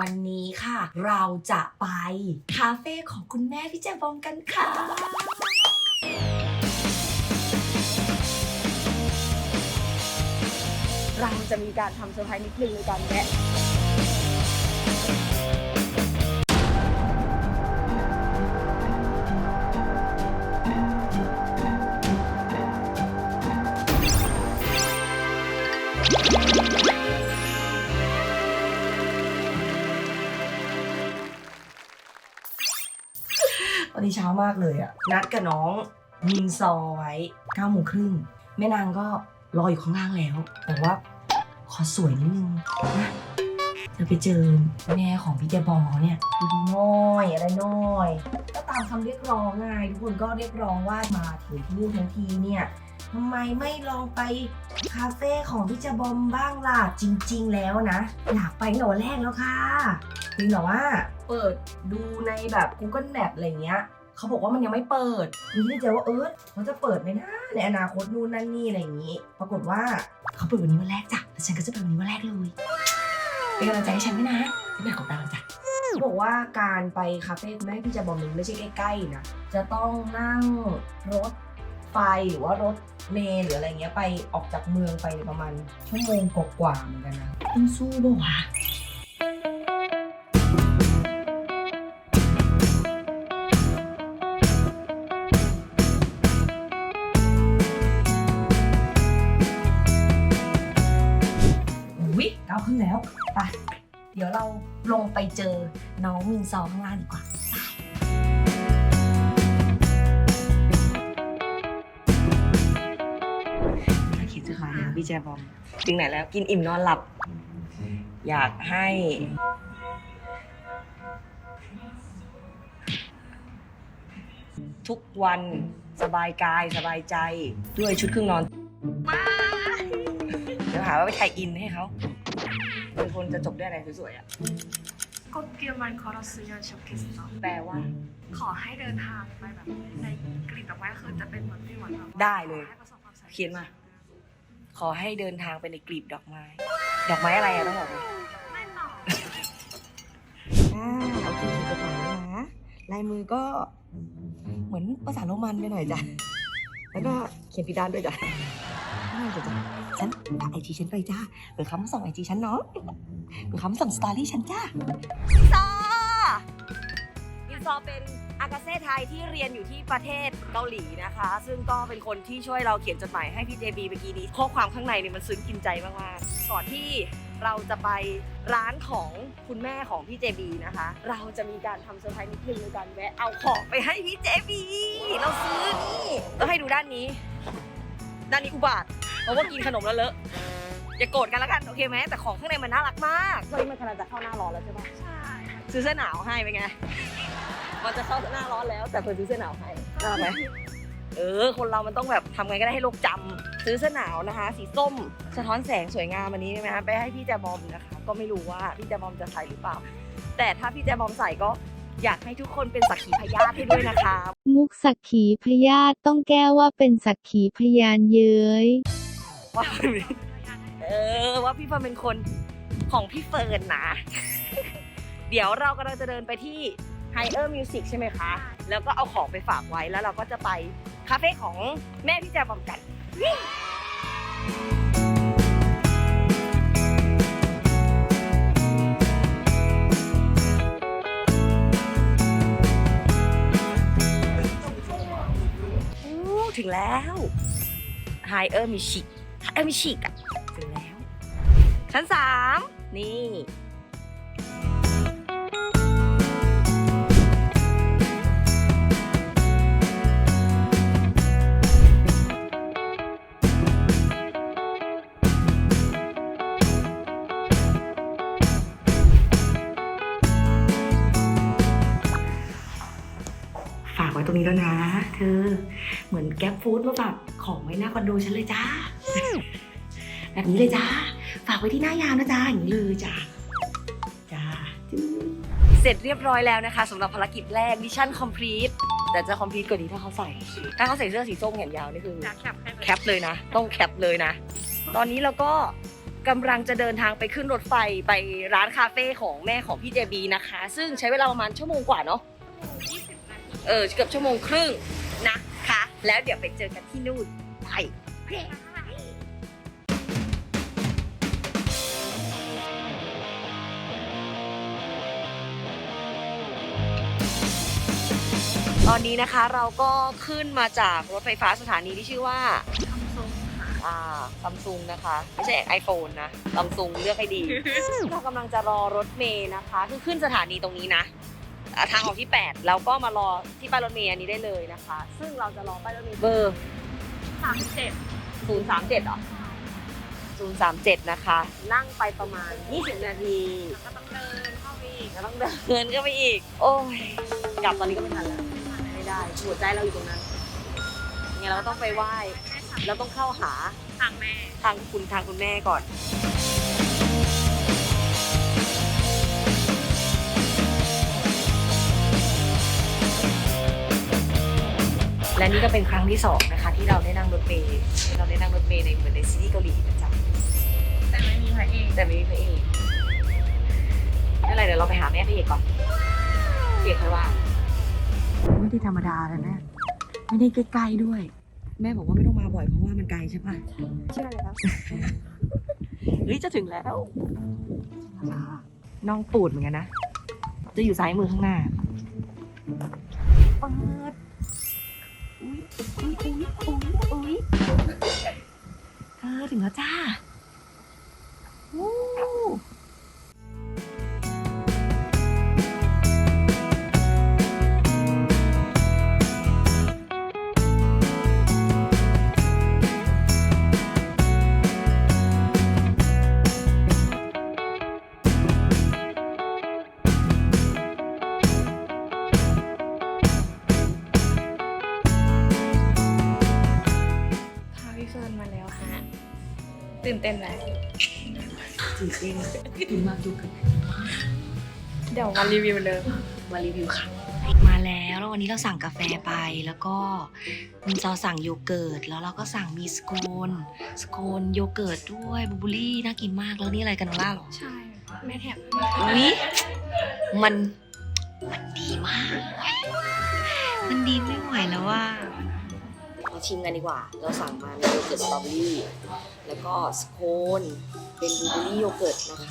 วันนี้ค่ะ เราจะไปคาเฟ่ของคุณแม่พี่แจบอมกันค่ะ เราจะมีการทำเซอร์ไพรส์นิดนึงในการแวะ ช้ามากเลยอะนัดกับน้องมินซอไว้9โมงครึ่งแม่นางก็รออยู่ข้างล่างแล้ว แต่ว่าขอสวยนิดนึงนะจะไปเจอแม่ของพี่แจบอมเนี่ยดูน้อยอะไรน้อย ก็ตามคำเรียกร้องไงทุกคนก็เรียกร้องว่ามาถึงที่นี่ทั้งทีเนี่ยทำไมไม่ลองไปคาเฟ่ของพี่แจบอมบ้างล่ะจริง ๆ แล้วนะ อยากไปตั้งแต่วันแรกแล้วค่ะจริงหรอว่าเปิดดูในแบบ Google Map อะไรเงี้ย เขาบอกว่ามันยังไม่เปิดมีที่ใจว่าเออมันจะเปิดไหมนะในอนาคตนู่นนั่นนี่อะไรอย่างนี้ ปรากฏว่าเขาเปิดวันนี้วันแรกจ้ะแล้วฉันก็จะไปวันนี้วันแรกเลยเป็นกำลังใจให้ฉันด้วยนะฉันอยากกดดันจ้ะเขาบอกว่าการไปคาเฟ่คุณแม่พี่จะบอกมันไม่ใช่ใกล้ๆนะจะต้องนั่งรถไฟหรือว่ารถเมล์หรืออะไรเงี้ยไปออกจากเมืองไปประมาณชั่วโมงกว่าๆเหมือนกันนะต้องสู้บ่วะ ลงไปเจอน้องมินซอข้างล่างดีกว่าไปคิดจะมาหาพี่แจบอมถึงไหนแล้วกินอิ่มนอนหลับ อยากให้ ทุกวันสบายกายสบายใจด้วยชุดเครื่องนอนเดี๋ยวหาว่าไปไทยอินให้เขาเป็นคนจะจบด้วยอะไรสวยๆอะ 꽃길만 걸었으면 좋겠어 แปลว่า ขอให้เดินทางไปแบบในกลิ่นดอกไม้คือจะเป็นเหมือนที่หวานแบบว่า ได้เลย ขอให้ประสบความสำร็จ เขียนมา ขอให้เดินทางไปในกลีบดอกไม้ ดอกไม้อะไรอะต้องบอกเลย ไม่ตอบ อ่าโอเคเขียนจดหมายแล้วนะ ลายมือก็เหมือนภาษาโรมันไปหน่อยจ้ะ แล้วก็เขียนผิดด้านด้วยจ้ะไม่จ้ะจ้ะ ฉันฝากไอจีฉันไปจ้าหรือเขามาส่งไอจีฉันเนาะหรือเขามาส่งสตอรี่ฉันจ้าซออินซอเป็นอากาเซ่ไทยที่เรียนอยู่ที่ประเทศเกาหลีนะคะ ซึ่งก็เป็นคนที่ช่วยเราเขียนจดหมายให้พี่เจบีเมื่อกี้นี้ข้อความข้างในเนี่ยมันซึ้งกินใจมากๆก่อนที่เราจะไปร้านของคุณแม่ของพี่เจบีนะคะ เราจะมีการทำเซอร์ไพรส์นิดนึงในการแวะเอาของไปให้พี่เจบีเราซื้อนี่แล้วให้ดูด้านนี้ ด้านนี้อุบาทเพราะว่ากินขนมแล้วเลอะอย่าโกรธกันแล้วกันโอเคไหมแต่ของข้างในมันน่ารักมากตอนนี้มันกำลังจะเข้าหน้าร้อนแล้วใช่ปะใช่ซื้อเสื้อหนาวให้เป็นไงมันจะเข้าหน้าร้อนแล้ว แต่เพิ่นซื้อเสื้อหนาวให้น่ารักไหมเออ คนเรามันต้องแบบทำไงก็ได้ให้โลกจำซื้อเสื้อหนาวนะคะ สีส้ม สะท้อนแสงสวยงามอันนี้ใช่ไหมคะไปให้พี่แจบอมนะคะ ก็ไม่รู้ว่าพี่แจบอมจะใส่หรือเปล่า แต่ถ้าพี่แจบอมใส่ก็ อยากให้ทุกคนเป็นสักขีพยานให้ด้วยนะคะ มุกสักขีพยาธิต้องแก้ว่าเป็นสักขีพยานเย้ย ว่าเออว่าพี่เฟิร์นเป็นคนของพี่เฟิร์นนะ เดี๋ยวเรากำลังจะเดินไปที่ Higher Music ใช่ไหมคะ แล้วก็เอาของไปฝากไว้แล้วเราก็จะไปคาเฟ่ของแม่พี่แจบอมกัน ถึงแล้ว Higher Music Higher Music อะถึงแล้ว ชั้นสามนี่ฝากไว้ตรงนี้แล้วนะ เหมือนแก๊ปฟู้ดมาฝากของไว้หน้าคอนโดฉันเลยจ้า แบบนี้เลยจ้า ฝากไว้ที่หน้ายามนะจ้าอย่างนี้เลยจ้าจ้าจึ๊งเสร็จเรียบร้อยแล้วนะคะสำหรับภารกิจแรกมิชชั่นคอมพลีทแต่จะคอมพลีทกว่านี้ถ้าเขาใส่ ถ้าเขาใส่เสื้อสีส้มแขนยาวนี่คืออยากแคปให้เลยแคปเลยนะ ต้องแคปเลยนะ ตอนนี้เราก็กำลังจะเดินทางไปขึ้นรถไฟไปร้านคาเฟ่ของแม่ของพี่เจบีนะคะ ซึ่งใช้เวลาประมาณชั่วโมงกว่าเนาะ20นาทีเออเกือบชั่วโมงครึ่งนะ คะ แล้วเดี๋ยวไปเจอกันที่นู่นไปตอนนี้นะคะเราก็ขึ้นมาจากรถไฟฟ้าสถานีที่ชื่อว่าทำทรงค่ะอ่าซัมซุงนะคะ ไม่ใช่ iPhone นะซัมซุงเลือกให้ดี เรากำลังจะรอรถเมย์นะคะ คือขึ้นสถานีตรงนี้นะอ่า ทางออกที่ 8 แล้วก็มารอที่ป้ายรถเมย์อันนี้ได้เลยนะคะ ซึ่งเราจะรอป้ายรถเมย์เบอร์37 037เหรอ037 นะคะ นั่งไปประมาณ 20 นาทีก็ต้องเดินเข้าไปอีกแล้วต้องเดินก็ไปอีก โอ้ย กลับตอนนี้ก็ไม่ทันแล้ว ไม่ได้หัวใจเราอยู่ตรงนั้นยังไงเราก็ต้องไปไหว้เราต้องเข้าหาทางแม่ ทางคุณทางคุณแม่ก่อน และนี่ก็เป็นครั้งที่สองนะคะ ที่เราได้นั่งรถเมล์ที่เราได้นั่งรถเมล์ในเหมือนในซีรีส์เกาหลีนะจ๊ะแต่ไม่มีพระเอกแต่ไม่มีพระเอกไม่เป็นไรเดี๋ยวเราไปหาแม่พระเอกก่อนพระเอกค่อยว่าไม่ได้ธรรมดาเลยแม่ไม่ได้ใกล้ๆด้วย แม่บอกว่าไม่ต้องมาบ่อยเพราะว่ามันไกลใช่ปะใช่ครับเฮ้ยจะถึงแล้วน้องปูดเหมือนกันนะจะอยู่ซ้ายมือข้างหน้าเปิด อุ้ยอุ้ยอุ้ยอุ้ยอุ้ยเธอถึงแล้วจ้าวู้ ตื่นเต้นไหมตื่นเต้นตื่นมากดูกันเดี๋ยวมารีวิวเลยมารีวิวค่ะ มาแล้วแล้ววันนี้เราสั่งกาแฟไปแล้วก็เราสั่งโยเกิร์ตแล้วเราก็สั่งมีสโคนสโคนโยเกิร์ตด้วยบลูเบอร์รี่น่ากินมากแล้วนี่อะไรกันล่าหรอใช่แม่แถมอุ๊ยมันมันดีมาก มันดีไม่ไหวแล้วว่า มาชิมกันดีกว่า เราสั่งมามีโยเกิร์ตสตรอเบอรี่แล้วก็สโคนเป็นบลูเบอร์รี่โยเกิร์ตนะคะ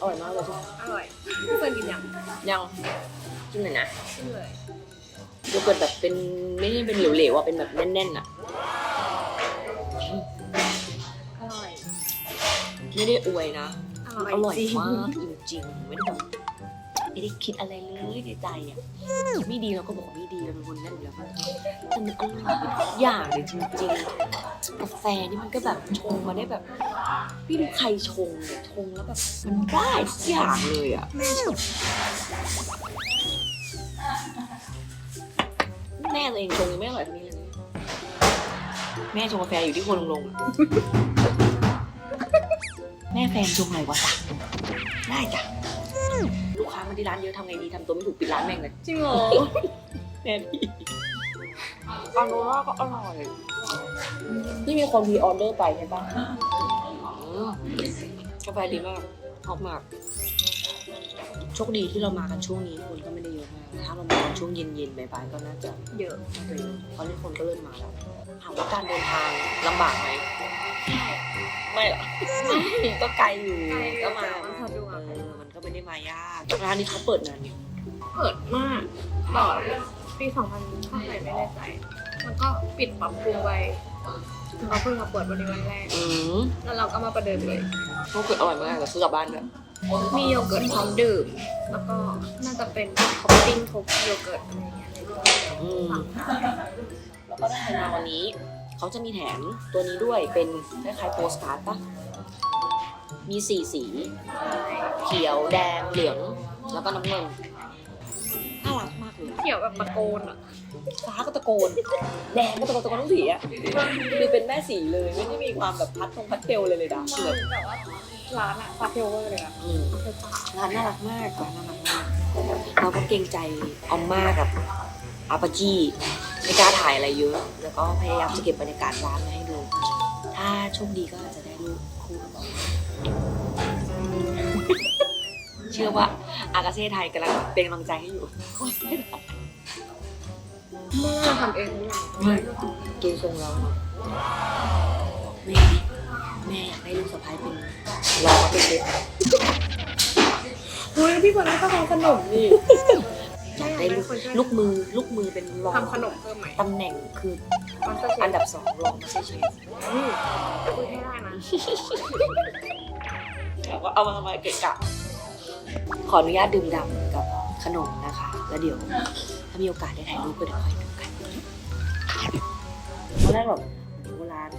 อร่อยมากเลยทุกคนอร่อยพี่เฟิร์นกินยังยังกินหน่อยนะกินเลยโยเกิร์ตแบบเป็นไม่ใช่เป็นเหลวๆอะเป็นแบบแน่นๆอะอร่อย ไม่ได้อวยนะ อร่อยอร่อยจริงมากจริงๆไม่ได้แบบ ไม่ได้คิดอะไรเลยในใจอะไม่ดีเราก็บอกไม่ดีเราเป็นคนนั่นอยู่แล้วแต่มันอร่อยทุกอย่างเลยจริงๆกาแฟนี่มันก็แบบชงมาได้แบบไม่รู้ใครชงเนี่ยชงแล้วแบบมันได้ทุกอย่างเลยอะแม่ชอบแม่ตัวเองชงยังไม่อร่อยเท่านี้เลยนะแม่ชงกาแฟอยู่ที่ครัวลงลงๆแม่แฟนชงอะไรวะจ๊ะได้จ้ะลู กค้ามาที่ร้านเยอะทำไงดีทำตัวไม่ถูกปิดร้านแม่งเลยจริงเหรอแน่ดีปาโนล่าก็อร่อยนี่มีคนมีออเดอร์ไปใช่ปะอืมกาแฟดีมากชอบมาก โชคดีที่เรามากันช่วงนี้คนก็ไม่ได้เยอะมากถ้าเรามากันช่วงเย็นๆบ่ายๆก็น่าจะเยอะเพราะนี่คนก็เริ่มมาแล้วถามว่าการเดินทางลำบากไหมไม่หรอกไม่ก็ไกลอยู่ไกลอยู่ก็มาแต่ว่าสะดวกเออมันก็ ไม่ได้มายากร้านนี้เขาเปิดนานอยู่เปิดมากต่อปีสองพันเท่าไหร่ไม่แน่ใจ มันก็ปิดปรับปรุงไปเราเพิ่งมาเปิดวันนี้วันแรก อืมแล้วเราก็มาประเดิมเลยโยเกิร์ตอร่อยมากแต่ซื้อกลับบ้านด้วยมีโยเกิร์ตพร้อมดื่ม แล้วก็น่าจะเป็นท็อปปิ้งทุกโยเกิร์ตอะไรอย่างเงี้ยเลยอืมแล้วก็ได้มาวันนี้ เขาจะมีแถมตัวนี้ด้วยเป็นคล้ายๆโปสการ์ดปะ มีสี่สี เขียวแดงเหลืองแล้วก็น้ำเงินน่ารักมากเลยเขียวแบบตะโกนอะฟ้าก็ตะโกน แดงก็ตะโกนตะโกนทั้งสีอะคือเป็นแม่สีเลยไม่ได้มีความแบบพัดทงพัดเทลเลยเลยนะคือแบบแต่ว่าร้านอะฟาเทลเวอร์เลยอะอืมร้านน่ารักมากร้านน่ารักมากเราก็เกรงใจออมมากับอาปาจีไม่กล้าถ่ายอะไรเยอะ แล้วก็พยายามจะเก็บบรรยากาศร้านมาให้ดู ถ้าโชคดีก็อาจจะได้รูปคู่กับ เชื่อว่าอากาเซ่ไทยกำลังเป็นกำลังใจให้อยู่แม่ทำเองทุกอย่างดูทรงแล้วเนอะแม่แม่อยากได้ลูกสะพ้ายเป็นรองเป็นเด็กเฮ้ยพี่คนนี้ก็ทำขนมนี่อยากได้ลูกลูกมือลูกมือเป็นรองทำขนมเพิ่มไหมตำแหน่งคือมันจะเชอัฟนดับสองรองมาใช่เชฟคุยให้ได้นะแล้วก็เอามาทำไมเกะกะ ขออนุญาตดื่มด่ำกับขนมนะคะ แล้วเดี๋ยวถ้ามีโอกาสได้ถ่ายรูปก็เดี๋ยวคอยดูกันตอนแรกแบบโบราณ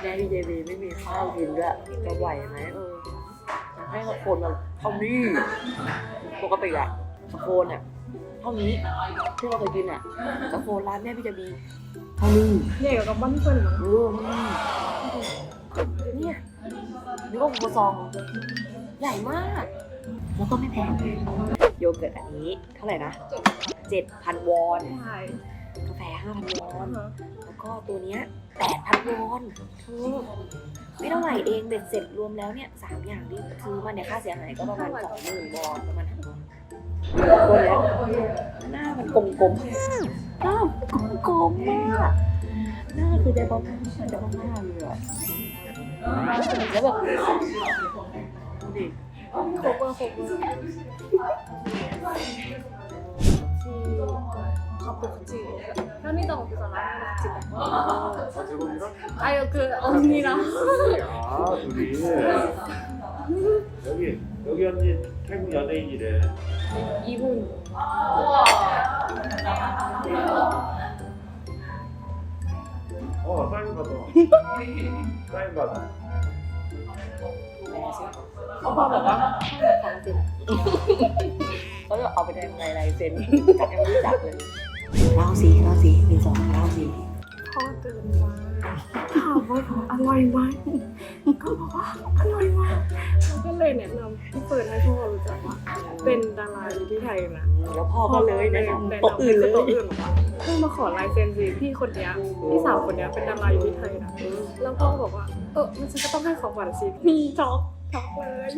แม่พี่เจบีไม่มีข้าวกินด้วยจะไหวไหมเออให้ตะโคนมาเท่านี้ปกติอะตะโคนอะเท่านี้ที่เราเคยกินอะตะโคนร้านแม่พี่เจบีเท่านี้ใหญ่กว่าบ้านพี่คนมั้งเออนี่เนี่ยนี่ก็หัวซองใหญ่มาก แล้วก็ไม่แพงโยเกิร์ตอันนี้เท่าไหร่นะเจ็ดพันวอน ใช่กาแฟห้าพันวอน แล้วก็ตัวเนี้ยแปดพันวอนเธอไม่เท่าไหร่เองเบ็ดเสร็จรวมแล้วเนี่ยสามอย่างที่ซื้อมาเนี่ยค่าเสียหายก็ประมาณสองหมื่นวอนประมาณนั้นตัวเนี้หน้ามันกลมๆหน้ากลมๆมากหน้าคือใจบอมใจบอมมากเลยอะแล้วแบบดูดิ 거북아, 거북아. 그 언니랑. 아, 둘이. 여기, 여기 언니 태국 연예인이래. 이분. 어, 사인 받아. 사인 받아. 안녕하세요. เขาบอกแบบว่าของจริงเขาจะเอาไปได้ไงลายเซ็นจัดยังไม่รู้จักเลยเล่าสิเล่าสิมีสองเล่าสิเขาตื่นมาถามว่าอร่อยไหมก็บอกว่าอร่อยมากเราก็เลยแนะนำพี่เปิดให้พ่อรู้จักว่าเป็นดาราอยู่ที่ไทยนะแล้วพ่อก็เลยแนะนำโต๊ะอื่นเลยโต๊ะอื่นบอกว่าเพิ่งมาขอลายเซ็นสิพี่คนเนี้ยพี่สาวคนเนี้ยเป็นดาราอยู่ที่ไทยนะแล้วพ่อบอกว่าเออมันฉันก็ต้องให้ของขวัญสิมีช็อก ช็อกเลย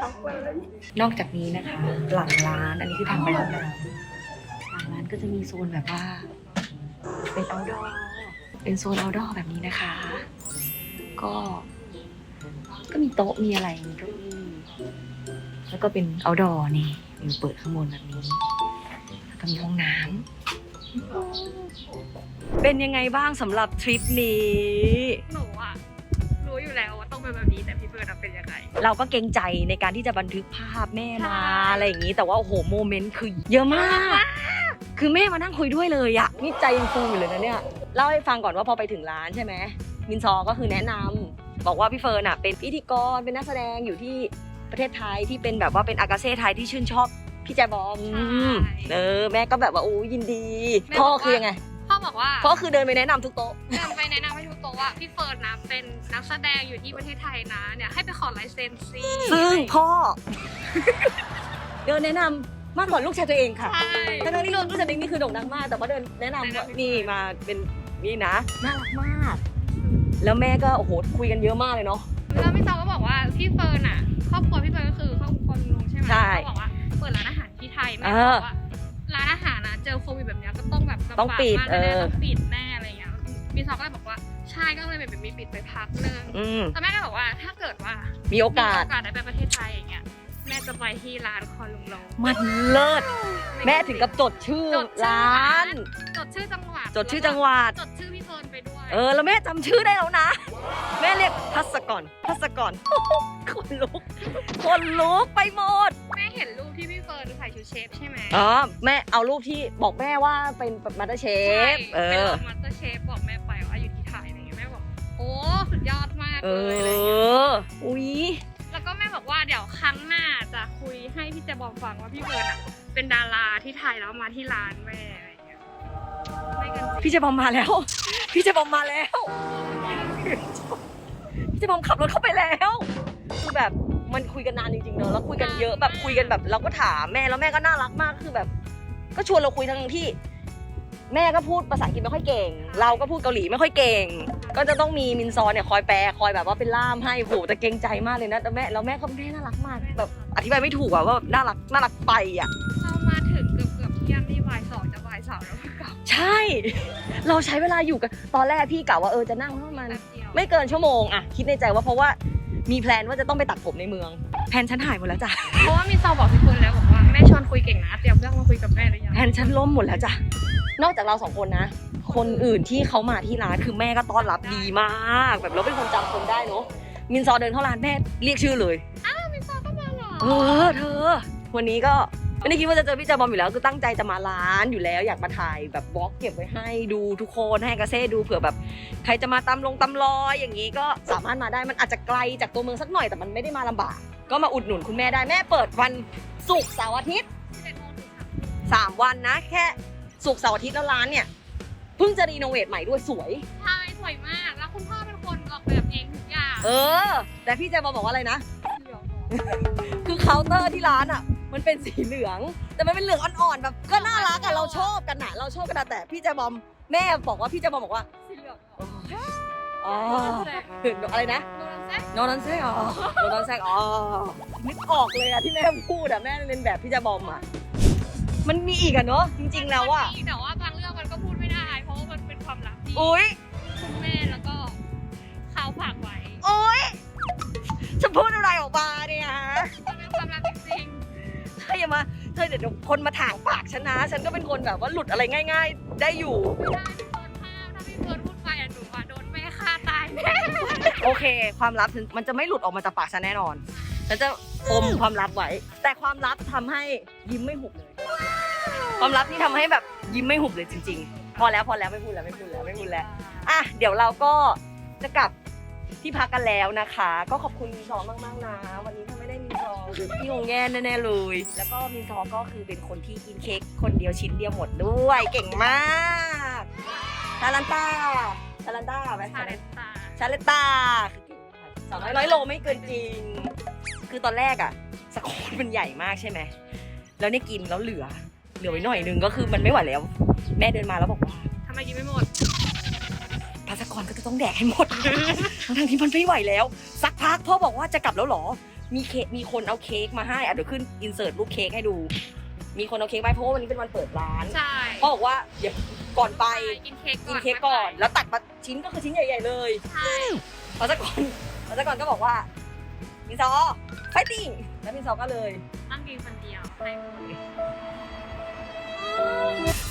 ช็อกเลย นอกจากนี้นะคะ หลังร้านอันนี้คือทางไปห้องน้ำหลังร้านก็จะมีโซนแบบว่า เป็น outdoor เป็นโซน outdoor แบบนี้นะคะ ก็ ก็มีโต๊ะมีอะไรมีเก้าอี้แล้วก็เป็น outdoor นี่มีเปิดข้างบนแบบนี้แล้วก็มีห้องน้ำเป็นยังไงบ้างสำหรับทริปนี้หนูอะรู้ อยู่แล้วว่าต้องเป็นแบบนี้แต่พี่เปิดเป็นยังไง เราก็เกรงใจในการที่จะบันทึกภาพแม่มาใช่อะไรอย่างนี้ แต่ว่าโอ้โหโมเมนต์คือเยอะมาก คือแม่มานั่งคุยด้วยเลยอะนี่ใจยังฟูอยู่เลยนะเนี่ยเล่าให้ฟังก่อนว่าพอไปถึงร้านใช่ไหมมินซอก็คือแนะนำบอกว่าพี่เฟิร์นอะเป็นพิธีกรเป็นนักแสดงอยู่ที่ประเทศไทยที่เป็นแบบว่าเป็นอากาเซ่ไทยที่ชื่นชอบพี่แจบอมใช่เออแม่ก็แบบว่าโอ้ยินดีแม่พ่อบอกว่าคือยังไงพ่อ บอกว่าพ่อคือเดินไปแนะนำทุกโต๊ะเดินไปแนะนำให้ทุกโต๊ะว่าพี่เฟิร์นนะเป็นนักแสดงอยู่ที่ประเทศไทยนะเนี่ยให้ไปขอลายเซ็นซีซึ่งพ่อ เดินแนะนำมากกว่าลูกชายตัวเองค่ะใช่ ทั้งๆที่ลูกชายตัวเองนี่คือโด่งดังมาก แต่ว่าเดินแนะนำว่านี่มาเป็นนี่นะน่ารักมาก แล้วแม่ก็โอ้โหคุยกันเยอะมากเลยเนาะ แล้วพี่จอก็บอกว่าพี่เฟิร์นอะครอบครัวพี่เฟิร์นก็คือครอบครัวลุงใช่ไหมใช่เขาบอกว่าเปิดร้านอาหารที่ไทยแม่เอก็อบอกว่าร้านอาหารนะ เจอโควิดแบบเนี้ยก็ต้องแบบลำบากต้องปิดมากแน่เออๆต้องปิดแน่อะไรอย่างเงี้ยพี่จอก็เลยบอกว่าใช่ก็เลยแบบมีปิดไปพักนึงอืมแต่แม่ก็บอกว่าถ้าเกิดว่ามีโอกาสมีโอกาสได้ไปประเทศไทยอย่างเงี้ยแม่จะไปที่ร้านคอลุงโลมันเลิศแม่ถึงกับจดชื่อจดชื่อร้าน จดชื่อจังหวัดจดชื่อจังหวัด จดชื่อพี่เฟิร์นไปด้วยเออ แล้วแม่จำชื่อได้แล้วนะ แม่เรียกพัสกรพัสกร คนลุก คนลุกไปหมดแม่เห็นรูป ที่พี่เฟิร์นใส่ชุดเชฟใช่ไหมอ๋อแม่เอารูปที่บอกแม่ว่าเป็นมาสเตอร์เชฟเอเป็นอรองมาสเตอร์เชฟบอกแม่ไปว่าอยู่ที่ไทยอะไรเงี้ยแม่บอกโอ้สุดยอดมากเอเลยอะไรเงี้ยอ อุ๊ย แล้วก็แม่บอกว่าเดี๋ยวครั้งหน้าจะคุยให้พี่เจบอมฟังว่าพี่เฟิร์นอะเป็นดาราที่ไทยแล้วมาที่ร้านแม่อะไรเงี้ยไม่กันจริงพี่เจบอมมาแล้ว พี่เจบอมมาแล้ว พี่เจบอมขับรถเข้าไปแล้ว คือแบบ มันคุยกันนานจริงๆเนอะแล้วคุยกันเยอะแบบคุยกันแบบ เราก็ถามแม่แล้วแม่ก็น่ารักมากคือแบบ ก็ชวนเราคุยทั้งที่ แม่ก็พูดภาษาอังกฤษไม่ค่อยเก่ง เราก็พูดเกาหลีไม่ค่อยเก่ง ก็จะต้องมีมินซอเนี่ยคอยแปลคอยแบบว่าเป็นล่ามให้โหแต่เกรงใจมากเลยนะแต่แม่แล้วแม่ก็แม่น่ารักมากแบบอธิบายไม่ถูกอะว่าน่ารักน่ารักไปอะเรามาถึงเกือบเกือบๆเที่ยงนี่บ่ายสองจะบ่ายสามแล้วก็กลับใช่ เราใช้เวลาอยู่กันตอนแรกพี่กะว่าเออจะนั่งประมาณ แป๊บเดียวไม่เกินชั่วโมงอะคิดในใจว่าเพราะว่า มีแพลนว่าจะต้องไปตัดผมในเมือง แพลนฉันหายหมดแล้วจ้ะ เพราะว่ามีซาวบอกทุกคนแล้วบอกว่าแม่ชวนคุยเก่งนะเตรียมเรื่องมาคุยกับแม่หรือยังแผนฉันล่มหมดแล้วจ้ะ นอกจากเราสองคนนะ คนอื่นที่เขามาที่ร้านคือแม่ก็ต้อนรับดีมาก แบบเราเป็นคนจำคนได้เนอะมินซอเดินเข้าร้านแม่เรียกชื่อเลยมีซาวก็มาเหรอ เออเธอ วันนี้ก็ ไม่ได้คิดว่าจะเจอพี่จาบอมอยู่แล้วคือตั้งใจจะมาร้านอยู่แล้ว อยากมาถ่ายแบบบล็อกเก็บไว้ให้ดูทุกคนให้กระเซ่ดูเผื่อแบบ ใครจะมาตามลงตำลอยอย่างนี้ก็สามารถมาได้มันอาจจะไกลจากตัวเมืองสักหน่อยแต่มันไม่ได้มาลำบาก ก็มาอุดหนุนคุณแม่ได้แม่เปิดวันศุกร์เสาร์อาทิตย์11โมงถึงสามวันนะ แค่ศุกร์เสาร์อาทิตย์แล้วร้านเนี่ยเพิ่งจะรีโนเวทใหม่ด้วยสวย ใช่สวยมาก แล้วคุณพ่อเป็นคนออกแบบเองทุกอย่างเออ แต่พี่แจมาบอกว่าอะไรนะเหลืองคือเคาน์เตอร์ที่ร้านอะ มันเป็นสีเหลือง แต่มันเป็นเหลืองอ่อนๆแบบก็น่ารักอะเราชอบกันนะเราชอบกันนะแต่พี่แจบอมแม่บอกว่าพี่แจบอมบอกว่าสีเหลืองอ๋ออะไรนะ โดนแซ่โนนันเซ่อ๋อโนนันเซ่อ๋อ นึกออกเลยอะที่แม่พูดอะแม่เรียนแบบพี่แจบอมอะมันมีอีกอะเนาะจริง ๆ แล้วอะแต่ว่าบางเรื่องมันก็พูดไม่ได้ เพราะว่ามันเป็นความลับที่อุ้ยคุณแม่แล้วก็เขาฝากไว้โอ๊ยจะพูดอะไรออกมาเนี่ยฮะมันเป็นความลับจริง เธออย่ามาเธอเดี๋ยวคนมาถางปากฉันนะ ฉันก็เป็นคนแบบว่าหลุดอะไรง่าย ๆ ได้อยู่ๆไม่ได้พี่เฟิร์นห้ามถ้าพี่เฟิร์นพูดไปอะหนูอะโดนแม่ฆ่าตายแน่โอเค ความลับฉันมันจะไม่หลุดออกมาจากปากฉันแน่นอนฉันจะอมความลับไว้แต่ความลับทำให้ยิ้มไม่หุบเลยความลับที่ทำให้แบบยิ้มไม่หุบเลยจริง ๆ พอแล้วพอแล้วไม่พูดแล้วไม่พูดแล้วไม่พูดแล้ว อะเดี๋ยวเราก็จะกลับที่พักกันแล้วนะคะ ก็ขอบคุณมินซอมากๆนะ วันนี้ถ้าไม่ ได้มินซอพี่คงแย่แน่ๆเลย แล้วก็มินซอก็คือเป็นคนที่กินเค้กคนเดียวชิ้นเดียวหมดด้วยเก่งมากชาลันต้าชาลันต้าไหมชาเลนตาชาเลตตาคือเก่งมากสาวน้อยร้อยโลไม่เกินจริง คือตอนแรกอะสโคนมันใหญ่มากใช่ไหมแล้วเนี่ยกินแล้วเหลือ เหลือไว้หน่อยนึงก็คือมันไม่ไหวแล้ว แม่เดินมาแล้วบอกว่าทำไมกินไม่หมดภาสกรก็จะต้องแดกให้หมดทั้งๆที่มันไม่ไหวแล้ว สักพักพ่อบอกว่าจะกลับแล้วเหรอ มีเค้กมีคนเอาเค้กมาให้อะเดี๋ยวขึ้นอินเสิร์ตรูปเค้กให้ดู มีคนเอาเค้กมาให้เพราะว่าวันนี้เป็นวันเปิดร้านใช่พ่อบอกว่าเดี๋ยวก่อนไปกินเค้กก่กิอนนเค้กก่อน แล้วตัดมาชิ้นก็คือชิ้นใหญ่ ๆ เลยใช่ภาสกรภาสกรก็บอกว่ามินซอไฟติ้งแล้วมินซอก็เลยตั้งกินคนเดียวให้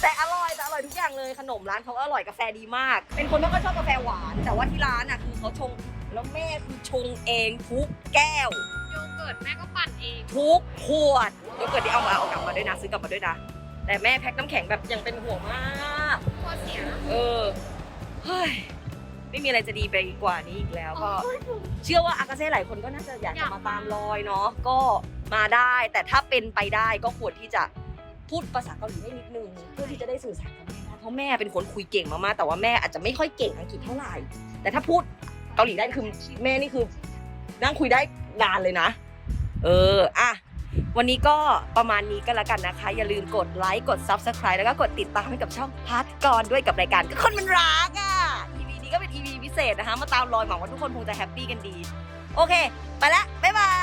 แต่อร่อยแต่อร่อยทุกอย่างเลยขนมร้านเขาอร่อยกาแฟดีมาก เป็นคนไม่ค่อยชอบกาแฟหวาน แต่ว่าที่ร้านอะคือเขาชงแล้วแม่คือชงเองทุกแก้ว โยเกิร์ตแม่ก็ปั่นเองทุกขวดโยเกิร์ตที่เอามาเอากลับมาด้วยนะซื้อกลับมาด้วยนะแต่แม่แพ็คน้ำแข็งแบบยังเป็นห่วงมากข้อเสียเออเฮ้ยไม่มีอะไรจะดีไปกว่านี้อีกแล้วก็เชื่อว่าอากาเซ่หลายคนก็น่าจะอยากจะมา ตามรอยเนาะก็มาได้ แต่ถ้าเป็นไปได้ก็ควรที่จะพูดภาษาเกาหลีได้นิดนึงเพื่อที่จะได้สื่อสารกับแม่ได้เพราะแม่เป็นคนคุยเก่งมากๆแต่ว่าแม่อาจจะไม่ค่อยเก่งอังกฤษเท่าไหร่ แต่ถ้าพูดเกาหลีได้คือแม่นี่คือนั่งคุยได้ นานเลยนะ เอออะวันนี้ก็ประมาณนี้ก็แล้วกันนะคะ อย่าลืมกดไลค์กด Subscribe แล้วก็กดติดตามให้กับช่องพัทกรด้วยกับรายการก็คนมันรักอะ EP นี้ก็เป็น EP พิเศษนะคะ มาตามรอยหวังว่าทุกคนคงจะแฮปปี้กันดี โอเค ไปละ บ๊ายบาย